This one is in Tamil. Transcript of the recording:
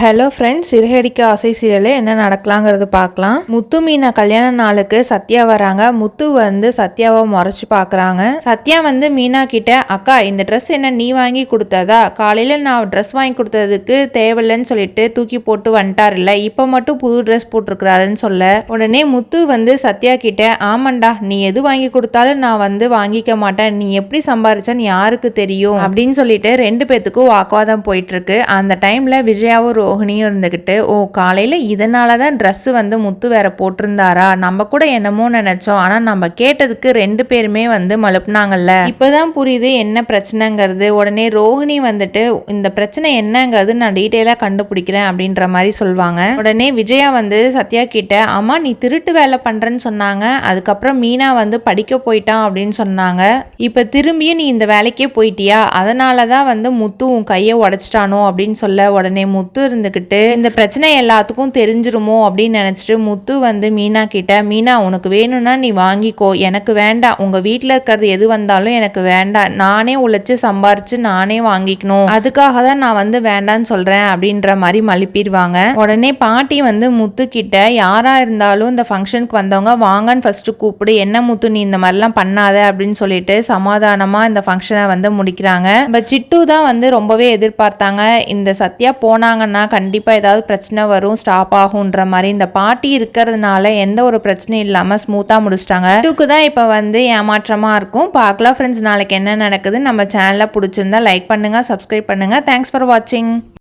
ஹலோ ஃப்ரெண்ட்ஸ் சிறுகடிக்க ஆசை சீரியலில் என்ன நடக்கலாங்கிறது பார்க்கலாம். முத்து மீனா கல்யாண நாளுக்கு சத்யா வராங்க. முத்து வந்து சத்யாவை முறைச்சி பார்க்குறாங்க. சத்யா வந்து மீனா கிட்ட அக்கா இந்த ட்ரெஸ் என்ன நீ வாங்கி கொடுத்ததா? காலையில் நான் ட்ரெஸ் வாங்கி கொடுத்ததுக்கு தேவையில்லைன்னு சொல்லிட்டு தூக்கி போட்டு வந்துட்டார் இல்லை இப்போ மட்டும் புது ட்ரெஸ் போட்டிருக்கிறாருன்னு சொல்ல. உடனே முத்து வந்து சத்யா கிட்ட ஆமாண்டா நீ எது வாங்கி கொடுத்தாலும் நான் வந்து வாங்கிக்க மாட்டேன். நீ எப்படி சம்பாரிச்சேன்னு யாருக்கு தெரியும்? அப்படின்னு சொல்லிட்டு ரெண்டு பேத்துக்கும் வாக்குவாதம் போயிட்டு இருக்கு. அந்த டைமில் விஜயாவும் ரோஹிணியும் இருந்துக்கிட்டு ஓ காலையில் இதனால தான் ட்ரெஸ்ஸு வந்து முத்து வேற போட்டிருந்தாரா? நம்ம கூட என்னமோ நினச்சோம். ஆனால் நம்ம கேட்டதுக்கு ரெண்டு பேருமே வந்து மழுப்புனாங்கல்ல. இப்போதான் புரியுது என்ன பிரச்சனைங்கிறது. உடனே ரோஹிணி வந்துட்டு இந்த பிரச்சனை என்னங்கிறது நான் டீட்டெயிலாக கண்டுபிடிக்கிறேன் அப்படின்ற மாதிரி சொல்லுவாங்க உடனே விஜயா வந்து சத்யா கிட்ட அம்மா நீ திருட்டு வேலை பண்ணுறேன்னு சொன்னாங்க. அதுக்கப்புறம் மீனா வந்து படிக்க போயிட்டான் அப்படின்னு சொன்னாங்க. இப்போ திரும்பியும் நீ இந்த வேலைக்கே போயிட்டியா? அதனால தான் வந்து முத்து உன் கையை உடச்சிட்டானோ? அப்படின்னு சொல்ல உடனே முத்து இருந்துக்கிட்டு இந்த பிரச்சனை எல்லாத்துக்கும் தெரிஞ்சிருமோ அப்படின்னு நினச்சிட்டு முத்து வந்து மீனா கிட்ட மீனா உனக்கு வேணும்னா நீ வாங்கிக்கோ. எனக்கு வேண்டாம் உங்கள் வீட்டில் இருக்கிறது எது வந்தாலும் எனக்கு வேண்டாம் நானே உழைச்சி சம்பாரிச்சு நானே வாங்கிக்கணும். அதுக்காக தான் நான் வந்து வேண்டான்னு சொல்கிறேன் அப்படின்ற மாதிரி மழுப்பிடுவாங்க உடனே பாட்டி வந்து முத்து கிட்ட யாராக இருந்தாலும் இந்த ஃபங்க்ஷனுக்கு வந்தவங்க வாங்கன்னு ஃபஸ்ட்டு கூப்பிடு. என்ன முத்து நீ இந்த மாதிரிலாம் பண்ணாத அப்படின்னு சொல்லிட்டு சமாதானமாக இந்த ஃபங்க்ஷனை வந்து முடிக்கிறாங்க. பட் சிட்டு தான் வந்து ரொம்பவே எதிர்பார்த்தாங்க. இந்த சத்யா போனாங்கன்னா கண்டிப்பாக ஏதாவது பிரச்சனை வரும் ஸ்டாப் ஆகுன்ற மாதிரி. இந்த பாட்டி இருக்கிறதுனால எந்த ஒரு பிரச்சனையும் இல்லாமல் ஸ்மூத்தாக முடிச்சிட்டாங்க. இதுக்கு தான் இப்போ வந்து ஏமாற்றமாக இருக்கும். பார்க்கலாம் ஃப்ரெண்ட்ஸ் நாளைக்கு என்ன நடக்குது நம்ம சேனலில் பிடிச்சிருந்தா லைக் பண்ணுங்கள் சப்ஸ்கிரைப் பண்ணுங்கள் தேங்க்ஸ் ஃபார் வாட்சிங்